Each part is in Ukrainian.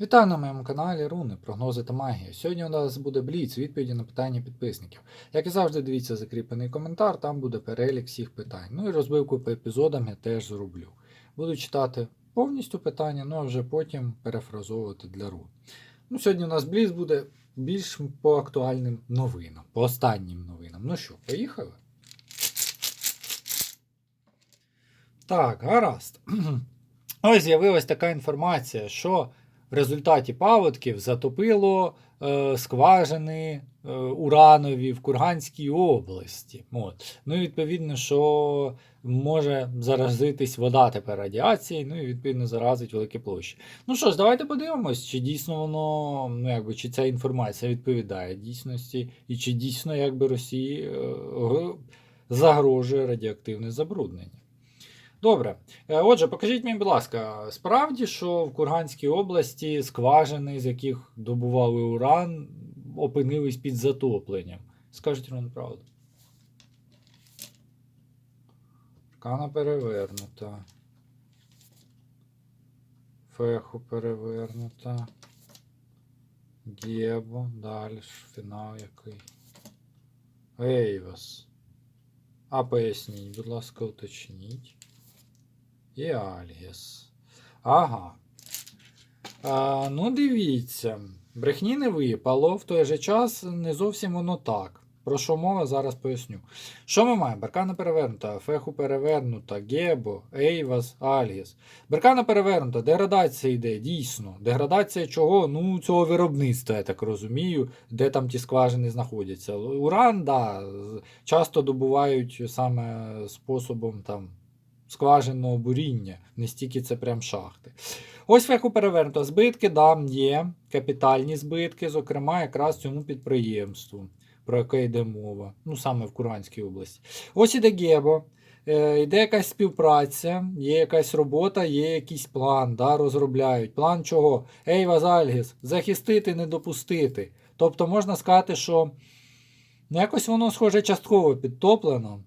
Вітаю на моєму каналі Руни, прогнози та магія. Сьогодні у нас буде бліц, відповіді на питання підписників. Як і завжди, дивіться закріплений коментар, там буде перелік всіх питань. Ну і розбивку по епізодам я теж зроблю. Буду читати повністю питання, ну а вже потім перефразовувати для рун. Ну, сьогодні у нас бліц буде більш по актуальним новинам, по останнім новинам. Ну що, поїхали? Так, гаразд. Ось з'явилась така інформація, що в результаті паводків затопило е, скважини е, уранові в Курганській області. От. Ну і відповідно, що може заразитись вода тепер радіацією, ну і відповідно заразить великі площі. Ну що ж, давайте подивимось, чи дійсно воно, ну якби чи ця інформація відповідає дійсності, і чи дійсно якби Росії е, г- загрожує радіоактивне забруднення. Добре. Е, Отже, покажіть мені, будь ласка, справді, що в Курганській області скважини, з яких добували уран, опинились під затопленням. Скажіть вам правду. Аркана перевернута. Феху перевернута. Гєбо. Далі фінал який. Ейвас. А поясніть, будь ласка, уточніть. І Альгіс. Ага. А, ну, дивіться. Брехні не випало, в той же час не зовсім воно так. Про що мова, зараз поясню. Що ми маємо? Беркана перевернута, феху перевернута, Гебо, Ейвас, Альгіс. Беркана перевернута, деградація йде, дійсно. Деградація чого? Ну, цього виробництва, я так розумію, де там ті скважини знаходяться. Уран, да, часто добувають саме способом там скважинного буріння, не стільки це прям шахти. Ось феху перевернуто. Збитки, да, є капітальні збитки, зокрема, якраз цьому підприємству, про яке йде мова, ну саме в Куранській області. Ось іде Гебо. Е, йде якась співпраця, є якась робота, є якийсь план, да, розробляють. План чого? Ей, Вазальгіс, захистити, не допустити. Тобто можна сказати, що ну, якось воно схоже частково підтоплено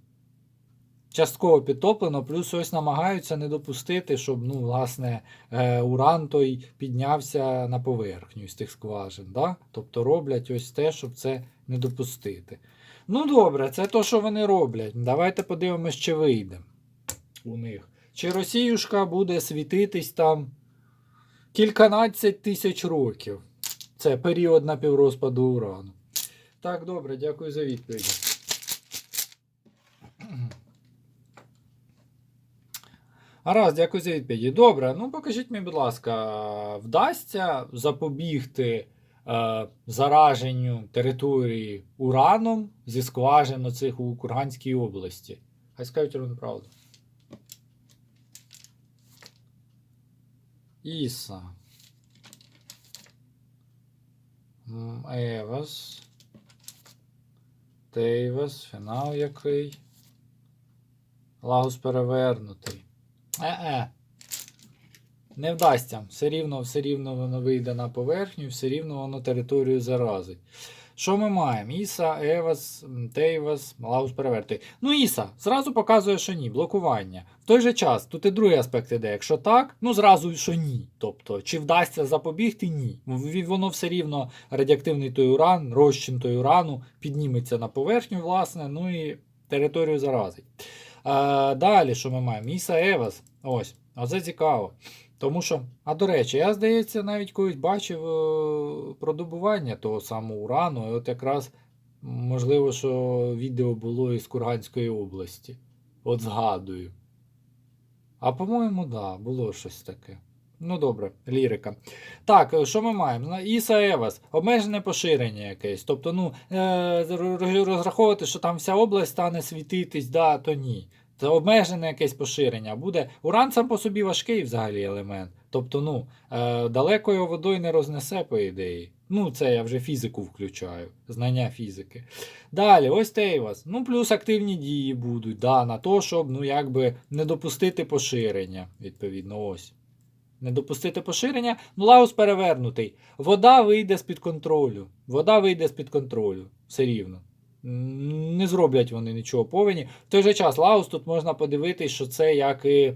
частково підтоплено, плюс ось намагаються не допустити, щоб ну, власне, е, уран той піднявся на поверхню з тих скважин. Да? Тобто роблять ось те, щоб це не допустити. Ну добре, це то, що вони роблять. Давайте подивимось, чи вийде у них. Чи Росіюшка буде світитись там кільканадцять тисяч років. Це період напіврозпаду урану. Так, добре, дякую за відповідь. Гаразд, дякую за відповіді. Добре, ну покажіть мені, будь ласка, вдасться запобігти е, зараженню території ураном зі скважин оцих у Курганській області? Хай скажуть ровно правду. Іса. Евас. Тейвас. Фінал який. Лагус перевернутий. Е-е. Не вдасться. Все рівно, все рівно воно вийде на поверхню, все рівно воно територію заразить. Що ми маємо? Іса, Евас, Тейвас, Лагус перевертий. Ну, Іса, зразу показує, що ні, блокування. В той же час, тут і другий аспект іде. Якщо так, ну зразу що ні. Тобто, чи вдасться запобігти? Ні. Воно все рівно радіоактивний той уран, розчин той урану підніметься на поверхню, власне, ну і територію заразить. А, далі, що ми маємо? Іса Евас. Ось, оце цікаво. Тому що, а до речі, я, здається, навіть колись бачив е, про добування того самого урану. І от якраз можливо, що відео було із Курганської області. От згадую. А по-моєму, да, було щось таке. Ну добре, лірика. Так, е, що ми маємо? Іса Евас, обмежене поширення якесь. Тобто, ну, е, розраховувати, що там вся область стане світитись, да, то ні. Це обмежене якесь поширення. Буде. Уран сам по собі важкий взагалі елемент. Тобто, ну, е, далеко його водою не рознесе, по ідеї. Ну, це я вже фізику включаю, знання фізики. Далі, ось Тейвас. Ну, плюс активні дії будуть, да, на то, щоб ну, якби не допустити поширення, відповідно, ось. Не допустити поширення, ну лаус перевернутий. Вода вийде з-під контролю. Вода вийде з-під контролю. Все рівно. Не зроблять вони нічого повинні. В той же час Лаус тут можна подивитись, що це як і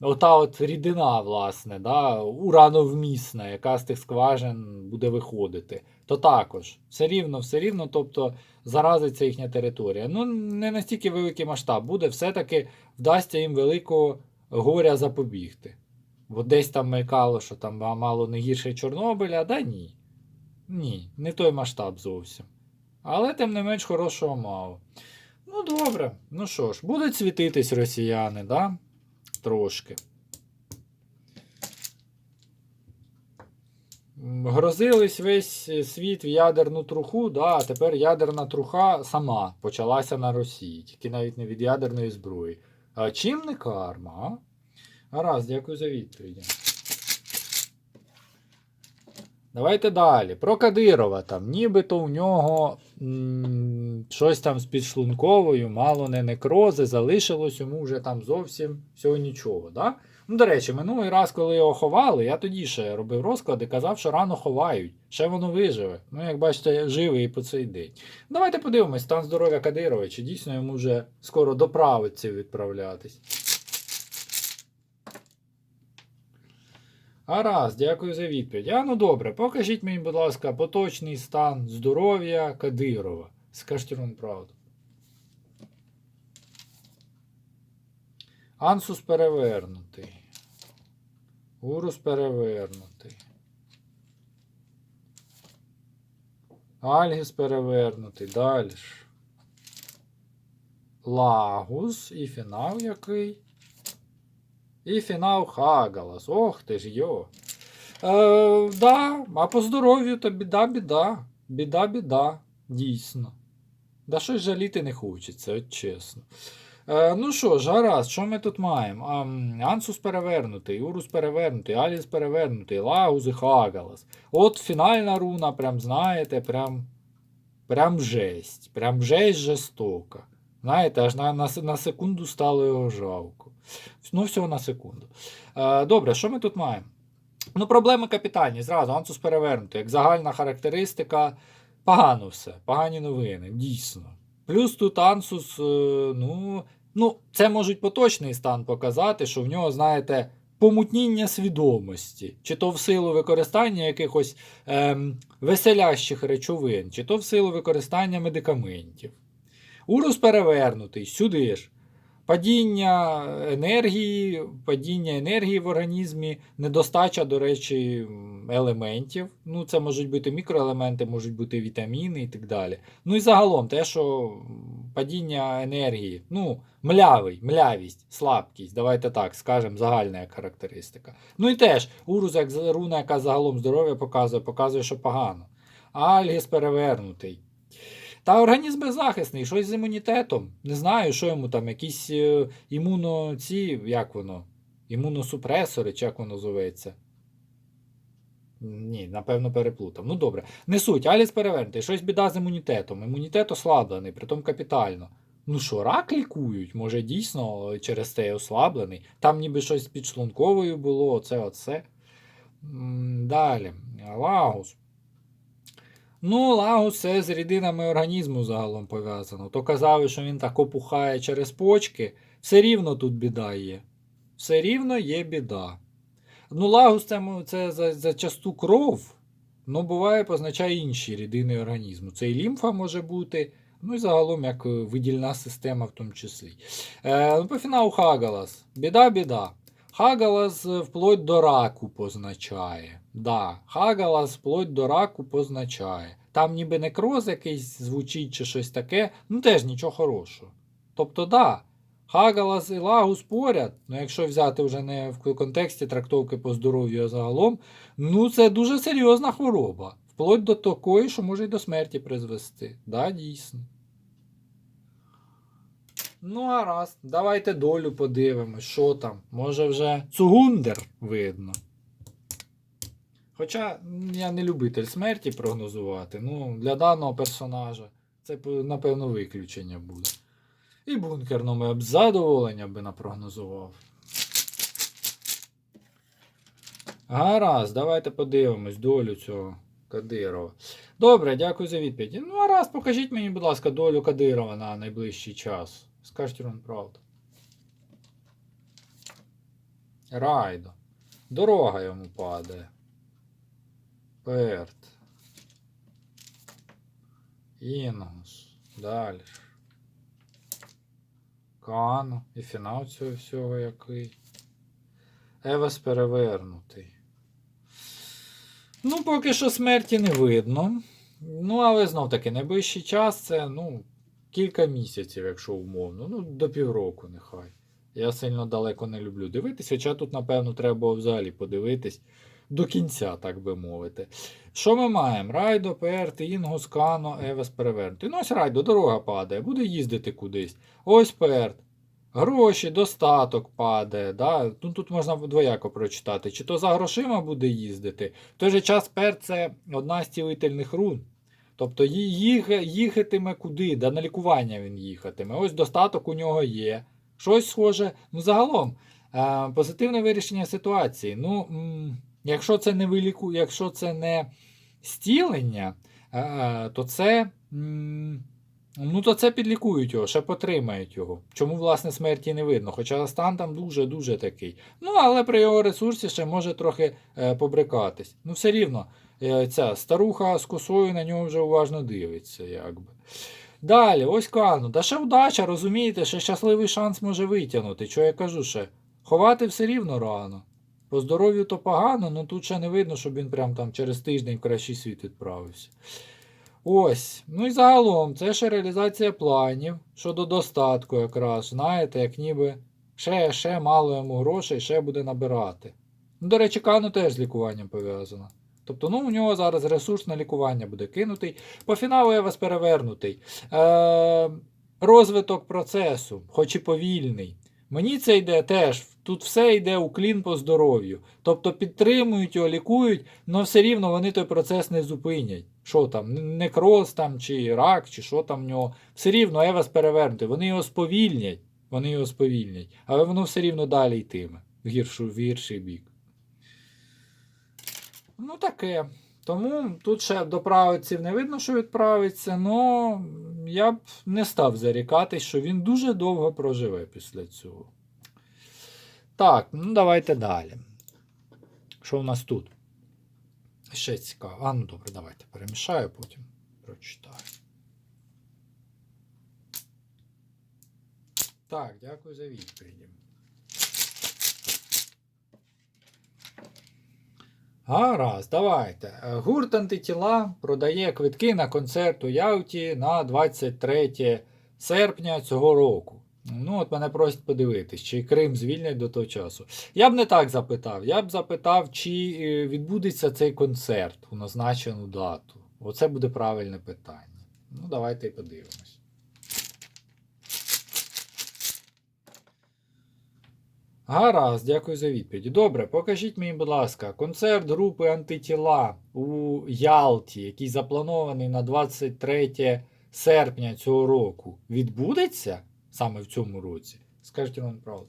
ота от рідина, власне, да, урановмісна, яка з тих скважин буде виходити, то також все рівно, все рівно, тобто заразиться їхня територія. Ну, не настільки великий масштаб буде, все-таки вдасться їм великого горя запобігти. Бо десь там мелькало, що там мало не гірше Чорнобиля, да ні. Ні, не той масштаб зовсім. Але тим не менш хорошого мало. Ну, добре. Ну що ж, будуть світитись росіяни, да? Трошки. Грозились весь е, світ в ядерну труху, да, а тепер ядерна труха сама почалася на Росії, тільки навіть не від ядерної зброї. А чим не карма, а? Гаразд, дякую за відповіді. Давайте далі. Про Кадирова там. Нібито у нього м, щось там з підшлунковою, мало не некрози, залишилось йому вже там зовсім всього нічого. Да? Ну, до речі, минулий раз, коли його ховали, я тоді ще робив розклади, казав, що рано ховають, ще воно виживе. Ну, як бачите, живий і по цей день. Давайте подивимось, стан здоров'я Кадирова, чи дійсно йому вже скоро до правиці відправлятись. Гаразд, дякую за відповідь. А ну добре, покажіть мені, будь ласка, поточний стан здоров'я Кадирова. Скажіть вам правду. Ансус перевернутий. Урус перевернутий. Альгіс перевернутий. Далі. Лагус і фінал який? І фінал Хагалас. Ох ти ж йо. Е, да, а по здоров'ю то біда, біда. Біда, біда. Дійсно. Да щось жаліти не хочеться, от чесно. Е, ну що ж, гаразд, що ми тут маємо? А, Ансус перевернутий, Урус перевернутий, Аліс перевернутий, Лагус і Хагалас. От фінальна руна, прям знаєте, прям, прям жесть. Прям жесть жестока. Знаєте, аж на, на, на секунду стало його жалко. Ну, всього на секунду. Е, добре, що ми тут маємо? Ну, проблеми капітальні. Зразу Ансус перевернутий. Як загальна характеристика, погано все, погані новини, дійсно. Плюс тут Ансус, е, ну, ну, це можуть поточний стан показати, що в нього, знаєте, помутніння свідомості, чи то в силу використання якихось ем, веселящих речовин, чи то в силу використання медикаментів. Урус перевернутий, сюди ж. Падіння енергії, падіння енергії в організмі, недостача, до речі, елементів. Ну, це можуть бути мікроелементи, можуть бути вітаміни і так далі. Ну і загалом те, що падіння енергії, ну, млявий, млявість, слабкість, давайте так скажемо, загальна характеристика. Ну і теж урус, як руна, яка загалом здоров'я показує, показує, що погано. Альгіс перевернутий. Та організм беззахисний, щось з імунітетом. Не знаю, що йому там, якісь е, імуно, ці, як воно, імуносупресори, чи як воно зоветься. Ні, напевно, переплутав. Ну добре. Не суть, Аліс перевернутий, щось біда з імунітетом. Імунітет ослаблений, притом капітально. Ну що, рак лікують? Може, дійсно через те ослаблений. Там ніби щось з підшлунковою було, оце, оце. Далі. Лагус. Ну, лагус це з рідинами організму загалом пов'язано. То казали, що він так опухає через почки. Все рівно тут біда є. Все рівно є біда. Ну, лагус це, це за, за часту кров. Ну, буває, позначає інші рідини організму. Це і лімфа може бути, ну і загалом як е, видільна система в тому числі. Е, ну, по фіналу Хагалас. Біда, біда. Хагалас е, вплоть до раку позначає. Да, Хагалас вплоть до раку позначає. Там ніби некроз якийсь звучить чи щось таке, ну теж нічого хорошого. Тобто, да, Хагалас і Лагус поряд, ну якщо взяти вже не в контексті трактовки по здоров'ю загалом, ну це дуже серйозна хвороба. Вплоть до такої, що може й до смерті призвести. Да, дійсно. Ну, гаразд, давайте долю подивимось, що там. Може вже Цугундер видно. Хоча я не любитель смерті прогнозувати, ну, для даного персонажа це, напевно, виключення буде. І бункерному я б з задоволенням би напрогнозував. Гаразд, давайте подивимось долю цього Кадирова. Добре, дякую за відповідь. Ну, гаразд, покажіть мені, будь ласка, долю Кадирова на найближчий час. Скажіть вам правду. Райдо. Дорога йому падає. Перт. Інгус. Далі. Кано. І фінал цього всього який. Евес перевернутий. Ну, поки що смерті не видно. Ну, але знов таки, найближчий час це, ну, кілька місяців, якщо умовно. Ну, до півроку нехай. Я сильно далеко не люблю дивитись, хоча тут, напевно, треба взагалі подивитись до кінця, так би мовити. Що ми маємо? Райдо, Перт, Інгус, Кано, Евес перевернутий. Ну, ось Райдо, дорога падає, буде їздити кудись. Ось Перт. Гроші, достаток падає. Да? Ну, тут можна двояко прочитати. Чи то за грошима буде їздити. В той же час Перт це одна з цілительних рун. Тобто їх, їхатиме куди, да на лікування він їхатиме. Ось достаток у нього є. Щось схоже. Ну, загалом, е, позитивне вирішення ситуації. Ну, якщо це не виліку, якщо це не стілення, е, то це. Ну, то це підлікують його, ще потримають його. Чому, власне, смерті не видно? Хоча стан там дуже-дуже такий. Ну, але при його ресурсі ще може трохи е, побрикатись. Ну, все рівно, е, ця старуха з косою на нього вже уважно дивиться, якби. Далі, ось Кану. Та ще вдача, розумієте, ще щасливий шанс може витягнути. Що я кажу ще? Ховати все рівно рано. По здоров'ю то погано, але тут ще не видно, щоб він прям там через тиждень в кращий світ відправився. Ось. Ну і загалом, це ще реалізація планів щодо достатку, якраз. Знаєте, як ніби ще, ще мало йому грошей, ще буде набирати. Ну, до речі, Кану теж з лікуванням пов'язано. Тобто, ну, у нього зараз ресурс на лікування буде кинутий. По фіналу я вас перевернутий. Е, розвиток процесу, хоч і повільний. Мені це йде теж. Тут все йде у клін по здоров'ю. Тобто підтримують його, лікують, але все рівно вони той процес не зупинять. Що там, некроз там, чи рак, чи що там в нього. Все рівно Евас перевернутий. Вони його сповільнять. Вони його сповільнять. Але воно все рівно далі йтиме. В, гіршу, в гірший бік. Ну таке. Тому тут ще до правиців не видно, що відправиться, але я б не став зарікатись, що він дуже довго проживе після цього. Так, ну давайте далі. Що у нас тут? Ще цікаво. А, ну добре, давайте перемішаю, потім прочитаю. Так, дякую за відповіді. Гаразд, давайте. Гурт антитіла продає квитки на концерт у Яуті на 23 серпня цього року. Ну, от мене просять подивитись, чи Крим звільнять до того часу. Я б не так запитав. Я б запитав, чи е, відбудеться цей концерт у назначену дату. Оце буде правильне питання. Ну, давайте і подивимось. Гаразд, дякую за відповідь. Добре, покажіть мені, будь ласка, концерт групи антитіла у Ялті, який запланований на 23 серпня цього року, відбудеться саме в цьому році? Скажіть вам правду.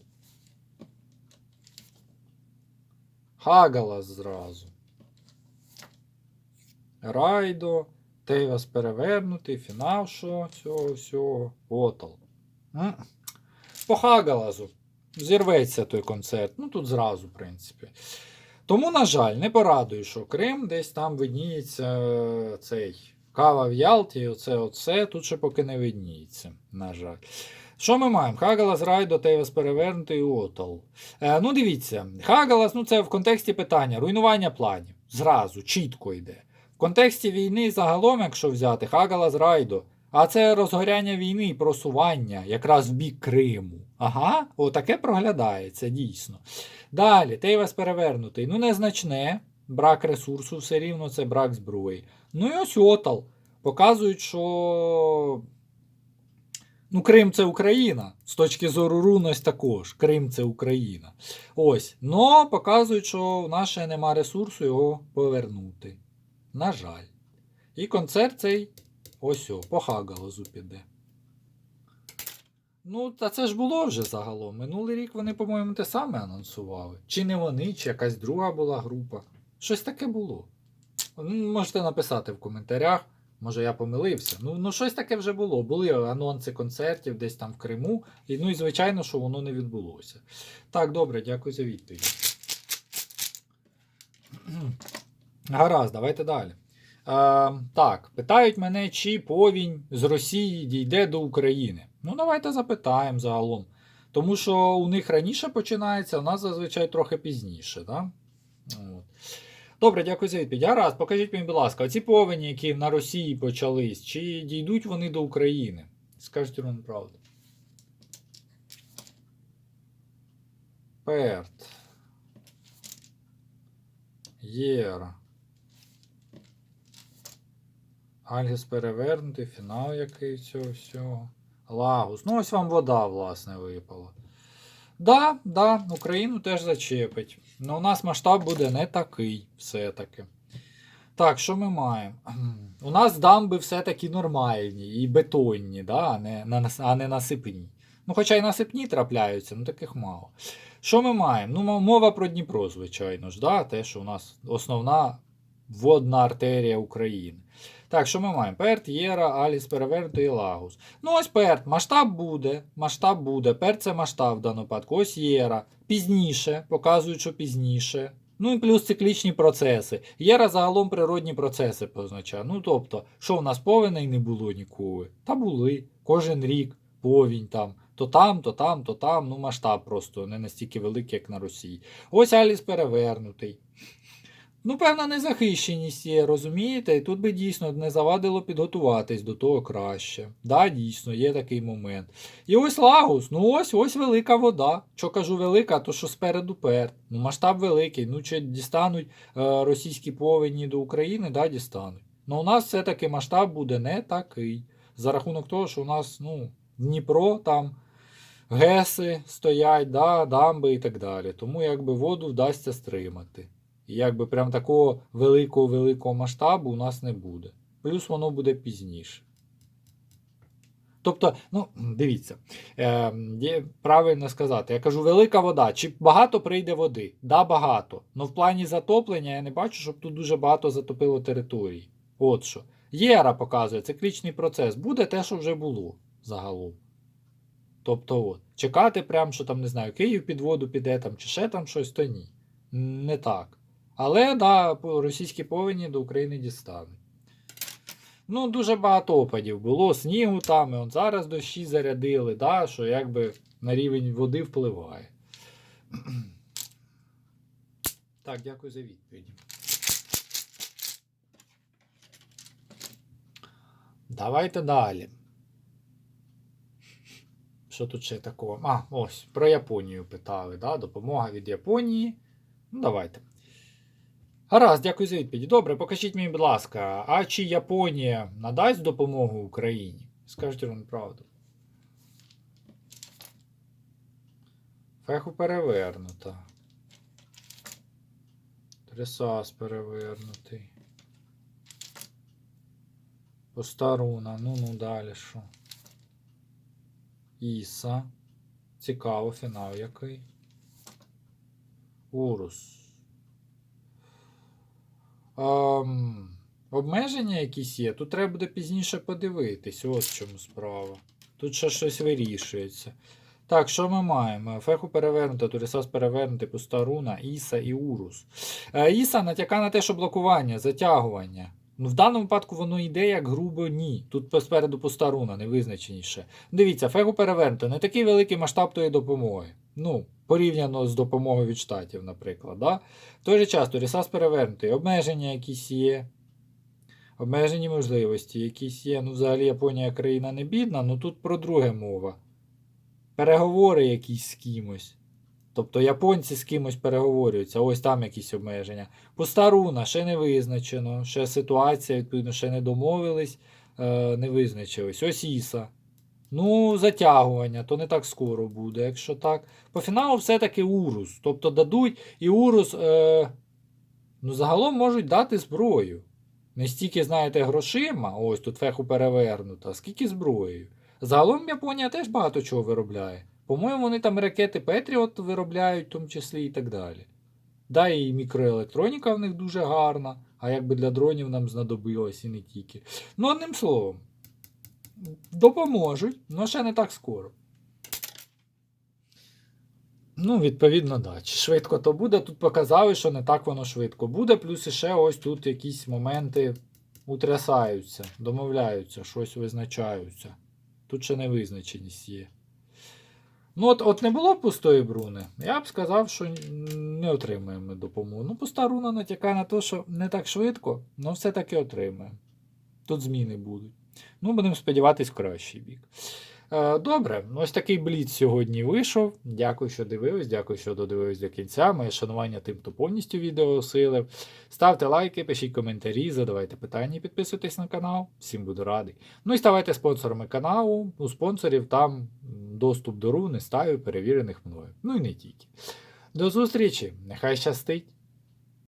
Хагалас зразу. Райдо, Тейвас перевернутий, фінал що цього всього. Отал. По Хагалазу. Зірветься той концерт. Ну тут зразу, в принципі. Тому, на жаль, не порадую, що Крим десь там видніється е, цей кава в Ялті, оце, оце тут ще поки не видніється, на жаль. Що ми маємо? Хагалас, Райдо, Тейвас перевернутий і Отал. Е, ну, дивіться, Хагалас, ну це в контексті питання, руйнування планів. Зразу, чітко йде. В контексті війни загалом, якщо взяти, Хагалас, Райдо. А це розгоряння війни і просування якраз в бік Криму. Ага, отаке проглядається, дійсно. Далі, Тейвас перевернутий. Ну, незначне, брак ресурсу, все рівно це брак зброї. Ну і ось Отал. Показують, що ну, Крим це Україна. З точки зору рунось також. Крим це Україна. Ось. Но показують, що в нас ще нема ресурсу його повернути. На жаль. І концерт цей ось о, по Хагалозу піде. Ну, та це ж було вже загалом. Минулий рік вони, по-моєму, те саме анонсували. Чи не вони, чи якась друга була група. Щось таке було. Можете написати в коментарях. Може, я помилився. Ну, ну щось таке вже було. Були анонси концертів десь там в Криму. І, ну і звичайно, що воно не відбулося. Так, добре, дякую за відповідь. Гаразд, давайте далі. Е, так, питають мене, чи повінь з Росії дійде до України. Ну, давайте запитаємо загалом. Тому що у них раніше починається, у нас зазвичай трохи пізніше. Да? От. Добре, дякую за відповідь. Гаразд, покажіть мені, будь ласка, оці повені, які на Росії почались, чи дійдуть вони до України? Скажіть вам правду. Перт. Єра. Альгіс перевернутий, фінал який цього всього. Лагус. Ну, ось вам вода, власне, випала. Да, да, Україну теж зачепить. Ну, у нас масштаб буде не такий, все-таки. Так, що ми маємо? У нас дамби все-таки нормальні і бетонні, да, а, не, а не насипні. Ну, хоча й насипні трапляються, ну таких мало. Що ми маємо? Ну, мова про Дніпро, звичайно ж, да, те, що у нас основна водна артерія України. Так, що ми маємо? Перт, Єра, Аліс, Перевернутий і Лагус. Ну, ось Перт, масштаб буде, масштаб буде. Перт це масштаб в даному випадку. Ось Єра. Пізніше, показують, що пізніше. Ну і плюс циклічні процеси. Єра загалом природні процеси позначає. Ну тобто, що в нас повеней не було ніколи? Та були. Кожен рік повінь там. То там, то там, то там. Ну масштаб просто не настільки великий, як на Росії. Ось Аліс перевернутий. Ну, певна незахищеність є, розумієте? І тут би дійсно не завадило підготуватись до того краще. Да, дійсно, є такий момент. І ось Лагус, ну ось ось велика вода. Що кажу велика, то що спереду перт. Ну, масштаб великий. Ну, чи дістануть е, російські повені до України, да, дістануть. Ну, у нас все-таки масштаб буде не такий. За рахунок того, що у нас, ну, Дніпро там. Геси стоять, да, дамби і так далі. Тому якби воду вдасться стримати. Якби прям такого великого великого масштабу у нас не буде. Плюс воно буде пізніше. Тобто, ну, дивіться, е, правильно сказати, я кажу, велика вода. Чи багато прийде води? Да, багато. Ну в плані затоплення я не бачу, щоб тут дуже багато затопило території. От що. Єра показує, циклічний процес. Буде те, що вже було загалом. Тобто, от, чекати, прям, що там, не знаю, Київ під воду піде там, чи ще там щось, то ні. Не так. Але, да, російські повені до України дістануть. Ну, дуже багато опадів було, снігу там, і от зараз дощі зарядили, да, що якби на рівень води впливає. Так, дякую за відповіді. Давайте далі. Що тут ще такого? А, ось, про Японію питали, да? Допомога від Японії. Ну, давайте. Гаразд, дякую за відповідь. Добре, покажіть мені, будь ласка, а чи Японія надасть допомогу Україні? Скажіть вам правду. Феху перевернута. Тресас перевернутий. Постаруна, ну ну далі що. Іса. Цікаво, фінал який. Урус. Ем, обмеження якісь є. Тут треба буде пізніше подивитись. От в чому справа. Тут ще щось вирішується. Так, що ми маємо? Феху перевернута, Турісас перевернути, пуста руна, Іса і Урус. Е, Іса натяка на те, що блокування, затягування. Ну, в даному випадку воно йде як грубо ні. Тут спереду пуста руна, невизначеніше. Дивіться, фегу перевернуто, не такий великий масштаб тої допомоги. Ну, порівняно з допомогою від штатів, наприклад. Да? В той же час Турісас перевернутий, обмеження якісь є. Обмежені можливості якісь є. Ну, взагалі Японія країна не бідна, ну тут про друге мова. Переговори якісь з кимось. Тобто японці з кимось переговорюються, ось там якісь обмеження. Пуста руна ще не визначено, ще ситуація, відповідно, ще не домовились, е, не визначились. Ось Іса. Ну, затягування, то не так скоро буде, якщо так. По фіналу все-таки Урус. Тобто дадуть і Урус, е, ну, загалом можуть дати зброю. Не стільки, знаєте, грошима, ось тут феху перевернута, скільки зброєю. Загалом Японія теж багато чого виробляє. По-моєму, вони там ракети Петріот виробляють, в тому числі і так далі. Да, і мікроелектроніка в них дуже гарна. А якби для дронів нам знадобилось і не тільки. Ну, одним словом, допоможуть, але ще не так скоро. Ну, відповідно, да. Чи швидко то буде. Тут показали, що не так воно швидко буде. Плюс іще ось тут якісь моменти утрясаються, домовляються, щось визначаються. Тут ще невизначеність є. Ну, от, от не було пустої бруни, я б сказав, що не отримаємо допомогу. Ну, пуста руна натякає на те, що не так швидко, але все-таки отримаємо. Тут зміни будуть. Ну, будемо сподіватись, кращий бік. Е, Добре, ось такий бліц сьогодні вийшов. Дякую, що дивились, дякую, що додивились до кінця. Моє шанування тим, хто повністю відео осилив. Ставте лайки, пишіть коментарі, задавайте питання, підписуйтесь на канал. Всім буду радий. Ну і ставайте спонсорами каналу. У спонсорів там доступ до руни ставлю перевірених мною. Ну і не тільки. До зустрічі! Нехай щастить!